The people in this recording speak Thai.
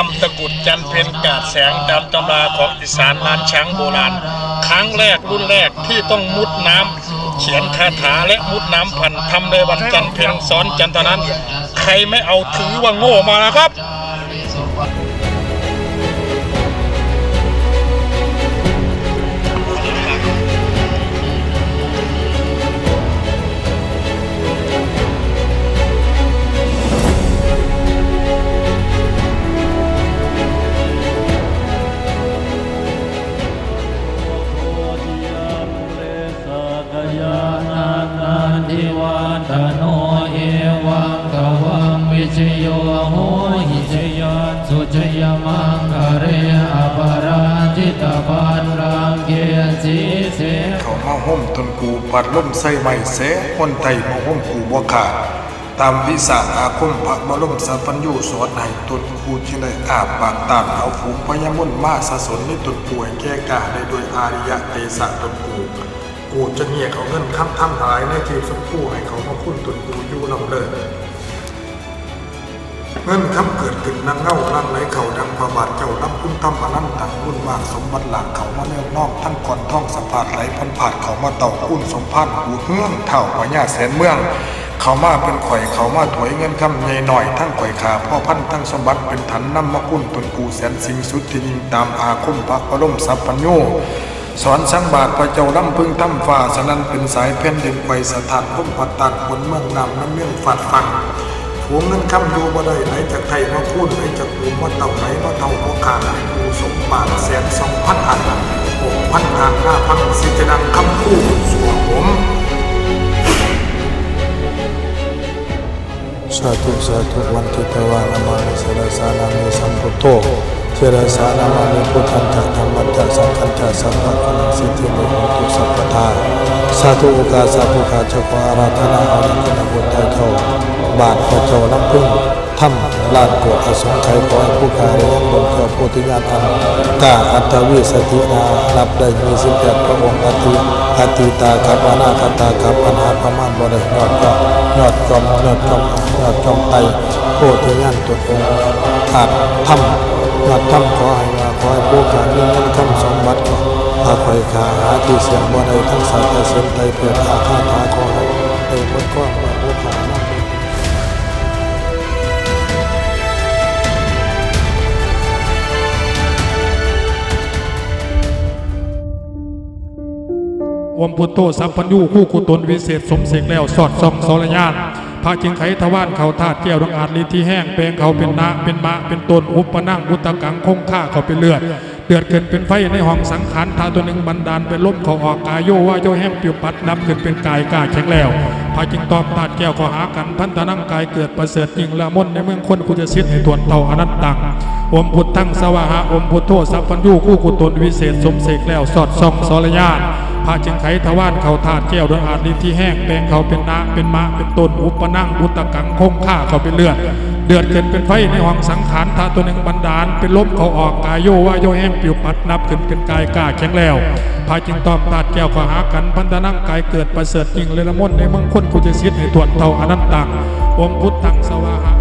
ทำตะกุดจันเพนกาดแสงตามตำราของอีสานล้านช้างโบราณ ครั้งแรกรุ่นแรกที่ต้องมุดน้ำเขียนคาถาและมุดน้ำพันทำในวันจันเพนสอนจันทร์เท่านั้น ใครไม่เอาถือว่าโง่มานะครับ ราจิตานรังเกียสีเสเขามาห่มตนกูปัดล่มใส่ไม่เสคนไทยมาห่มกูบ่ขาดตามวิสาอาคมพระบรมสัพพัญญูสอนให้ตนกูที่ได้อาบปากตานเอาฝูงพญามุนมาสะสนในตนกูให้แก่กาได้โดยอาริยะเตสะตนกูกูจะเงียเอาเงินค้ำทำหายในทีมสมผู้ให้เขามาคุ้นตนกูอยู่ลำเลิศเงินคำเกิดขึ้นนางเง่าลังไหลเขาดังประบาทเจ้าน้ บุญมากสมบัติหลักเขามาเนื้อนอกทั้งก่อนท่องสะพาดไหลพันผาดเขามาเต่าคุ้นสมพันธ์หูเฮืองเท่าพญาแสนเมือง เขามาเป็นข่อยเขามาถวยเงินคำใหญ่หน่อยทั้งข่อยขาพ่อพันทั้งสมบัติเป็นฐานนำมาคุ้นตนกูแสนสิงสุดที่ยิงตามอาคมพระบรมสัพพัญญูสอนสังบาทพระเจ้าลำพึงทำฝ่าสนันเป็นสายเพ่นดินไฟสถานพุ่มพัดตันบนเมืองนำน้ำเมี่ยงฝาดฟัง หัวเงินคำดูบ่ได้ไหนจากไทยมาพูดไหนจากกูมาเต่าไหนมาเท่าพวกขาดให้กูสมบาทแสนสองพันอันหกพันหานห้าพันสิจะดังคำพูดส่วนผมสาธุสาธุวันทิตวานามานิสรสานามิสัมพุทโธเทระสานามานิพุทธันจะธรรมัจจะสังฆันจะสัพพะคะนังสิทธิมิโหตุสัพพทาสาธุโอกาสาธุขาเจ้าขออาราธนาอารัธนาบุตรเจ้า บาทพระเจ้าน้ำพึ่งถ้ำลานโกดอสงไขยขอให้ผู้ขาได้ยังบนเจ้าโพธิญาณอันกาอัตวิสตินานับได้มีสิบแปดพระองค์อติอติตากับอนาคตากับปัญหาประมาณบ่ได้ยอดก็ยอดจอมยอดจอมยอดจอมไตโพธิญาณตัวองค์ขาดถ้ำยอดถ้ำขอให้ว่าขอให้ผู้ขามีเงินคำสมบัติพาคอยขาหาที่เสียงบ่ได้ทั้งสัตว์และเสียงไตเพื่ออาฆาตหาขอให้ได้หมดความ อมพุทโธสัพพัญญูคู่กุตนวิเศษสมเสกแล้วสอดส่องสรญาณพระจิงไขทวานเขาธาตุแก้วดังอาจลิที่แห้งแปลงเขาเป็นนาเป็นมะเป็นตนอุปนั่งอุตกังคงฆ่าเขาเป็นเลือด เดือดเกินเป็นไฟในห้องสังขารทาตัวหนึ่งบันดาลเป็นลมเขาออกกายโยว่าโยแห้งปิวปัดนับขึ้นเป็นกายกล้าแข็งแล้วพระจึงตอบธาตุแก้วขอหากันพันธนังกายเกิดประเสริฐยิ่งละมนในเมืองคนกุจะสิทธิ์ให้ตรวเต่าอนัตตังอมพุทธังสวะหะอมพุทโธสัพพัญญูคู่กุตนวิเศษสมเสกแล้วสอดส่องสรญาณพระจึงไขทวานเขาถาดแก้วด้วยอาจดินที่แห้งแปลงเขาเป็นนาเป็นมะเป็นต้นอุปนั่งอุตตะกังคงฆ่าเขาเป็นเลือด เดือดเกินเป็นไฟในห้องสังขารธาตัวหนึ่งบันดาล เป็นลมเขาออกกายโยว่าโยแห้งปิวปัดนับขึ้นเป็นกายกล้าแข็งแล้วพายจึงตอบตาดแก้วขอหากันพันธนังกายเกิดประเสริฐจริงเลยละมนในมังคนกุจสิทธิ์ให้ตรวจเท่าอนันตังอมพุทธังสวาหะ